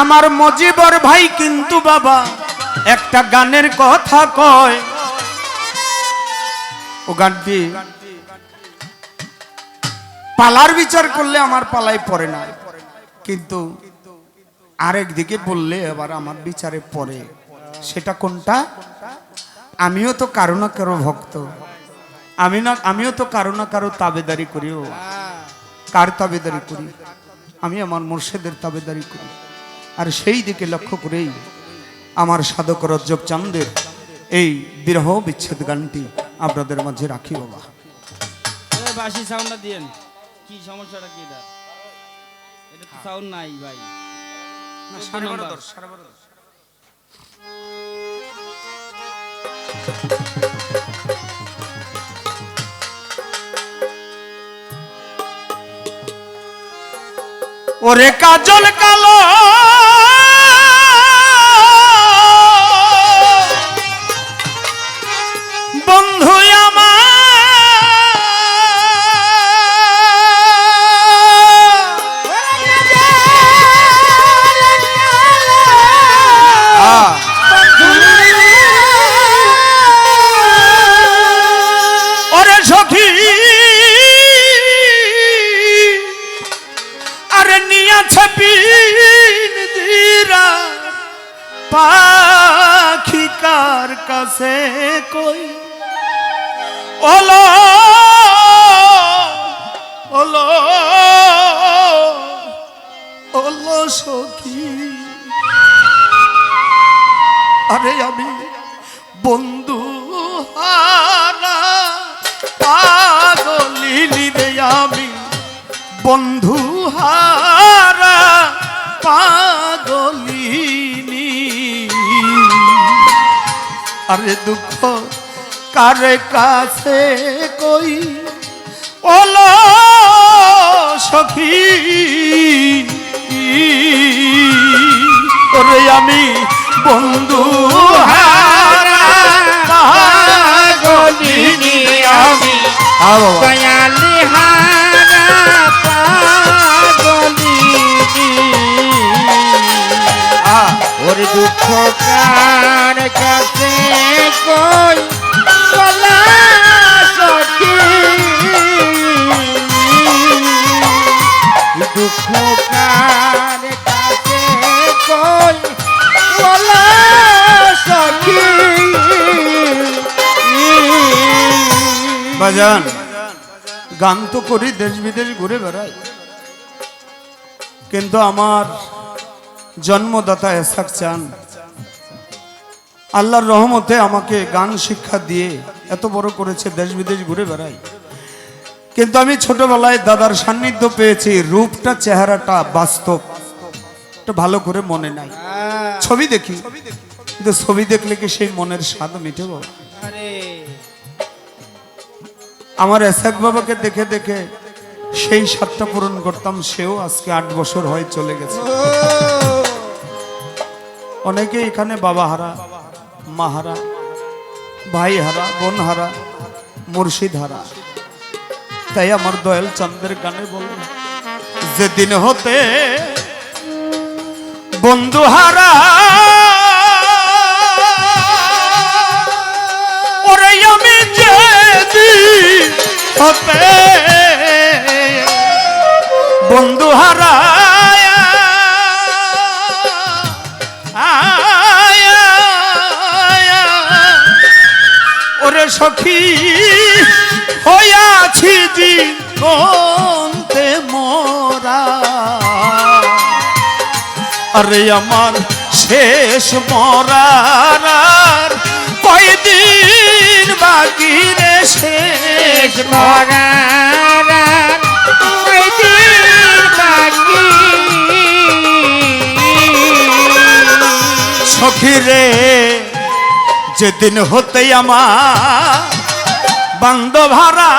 আমার মজিবর ভাই কিন্তু বাবা একটা গানের কথা কয়। ও গানটি পালার বিচার করলে আমার পালাই পড়ে না। কিন্তু আরেক দিকে বললে এবার আমার বিচারে পড়ে। সেটা কোনটা? আমিও তো কারও না কারও ভক্ত। আমি না, আমিও তো কারও না কারও তাবেদারি করিও কার তাবেদারি করি? আমি আমার মুর্শেদের তাবেদারি করি। আর সেই দিকে লক্ষ্য করেই আমার সাধক রজ্জব চান্দের এই বিরহ বিচ্ছেদ গানটি আপনাদের মাঝে রাখি বাবা। বাসি সাউন্ডটা দিয়েন। কি সমস্যাটা কি এটা? এটা তো সাউন্ড নাই ভাই। চোদ্দ নাম্বার। ওরে কাজল কালো। কার কাছে কই? ওলো ওলো ওলো সখী। আরে আমি বন্ধু হারা পাগলিনি রে, আমি বন্ধু আরে দুঃখ কারে কাছে কই? ওল সখী ওরে আমি বন্ধু হারা গলিনি আমি? বাজান। গান তো করি দেশ বিদেশ ঘুরে বেড়াই। কিন্তু আমার জন্মদাতা এসাক চান। আল্লাহর রহমতে আমাকে গান শিক্ষা দিয়ে এত বড় করেছে দেশ বিদেশ ঘুরে বেড়াই। কিন্তু আমি ছোটবেলায় দাদার সান্নিধ্য পেয়েছি রূপটা চেহারাটা বাস্তব। ভালো করে মনে নাই। ছবি দেখি। কিন্তু ছবি দেখলে কি সেই মনের স্বাদ মিটে বাবা আমার এসাক বাবাকে দেখে দেখে সেই সাতটা পূরণ করতাম, সেও আজকে আট বছর হয়ে চলে গেছে। অনেকে এখানে বাবা হারা, মা হারা, ভাই হারা, বোন হারা, মুর্শিদ হারা। তাই আমার দয়াল চন্দ্রের গানে বলে যেদিন হতে বন্ধু হারা হতে বন্ধু হারায়। ওরে সখী হইয়াছি জীবন্তে মোরা। আরে আমার শেষ মরার সখী রে যেদিন হতেই আমার বান্ধব ভাড়া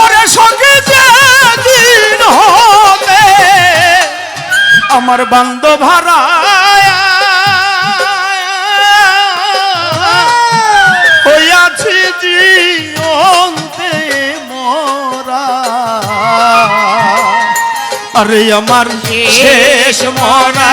ওরে সখী যেদিন হতে আমার বান্ধব হারা আমার শেষ মরা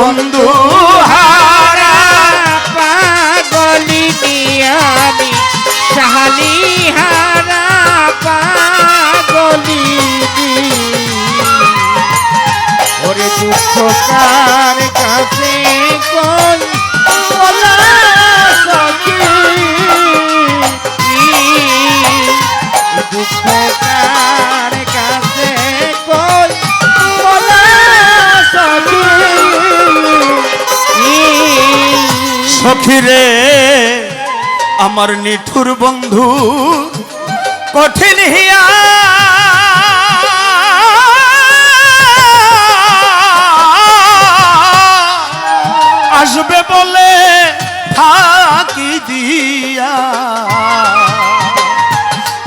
বন্ধু সখী রে আমার নিঠুর বন্ধু, কঠিন হিয়া আসবে বলে ফাঁকি দিয়া।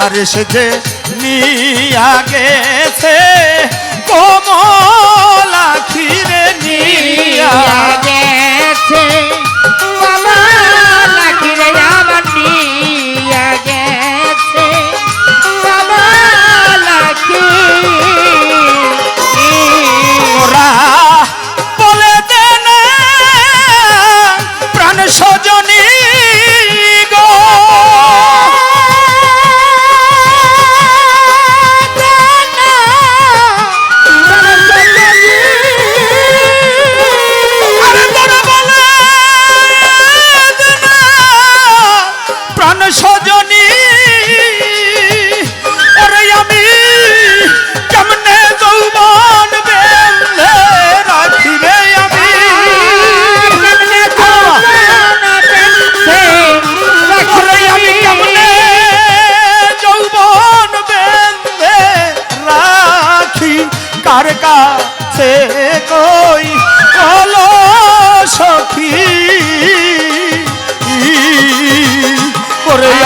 আরে সে যে নিয়া গেছে, কমলা খিরে নিয়া গেছে।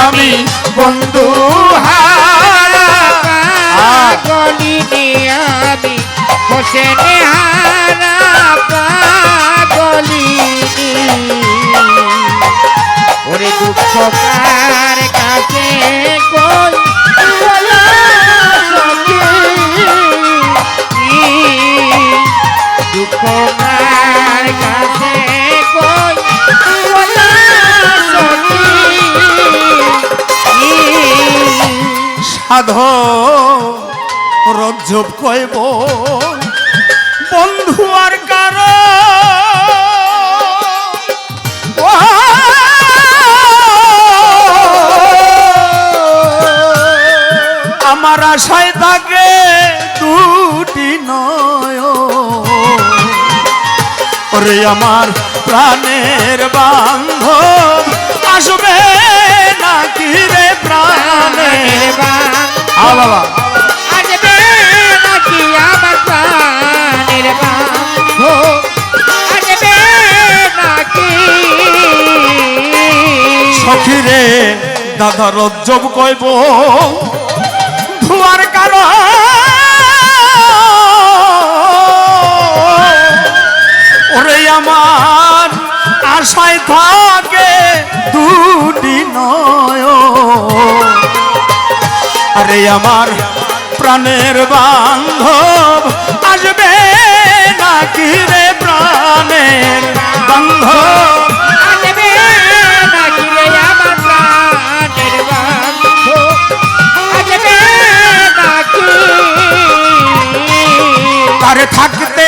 আমি বন্ধু পাগলি আমি হোসেন ওরে দুঃখ কার কাছে দুঃখ কার কাছে সাধ। রজ্জব কইব বন্ধু আর কার। আমার আশায় থাকে দুটি নয় ওরে আমার প্রাণের বান্ধব, আসবে বাবা। আসবে নাকি আমার প্রাণের বান্ধব আসবে নাকি সখী রে দাদা রজ্জব কইব ধুয়ার কারণ ওরে আমার আশায় থাকে দুটি নয় আরে আমার প্রাণের বান্ধব আসবে নাকি রে প্রাণের বান্ধব? থাকতে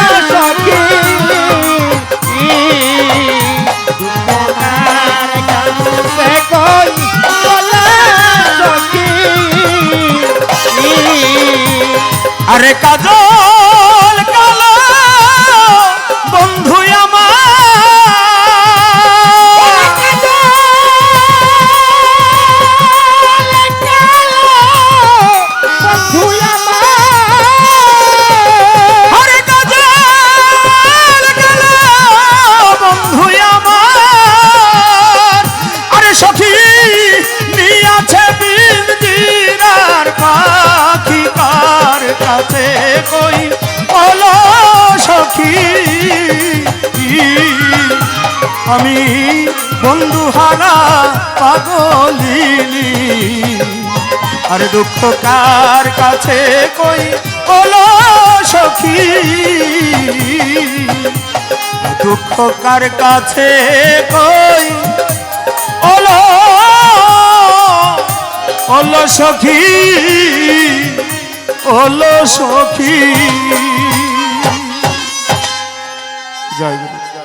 আরে বন্ধু হারা পাগলিনী। আর দুঃখ কার কাছে কই বলো সখী? দুঃখ কার কাছে কই ওলো ওলো সখী? ওলো সখী। জয় গুরু।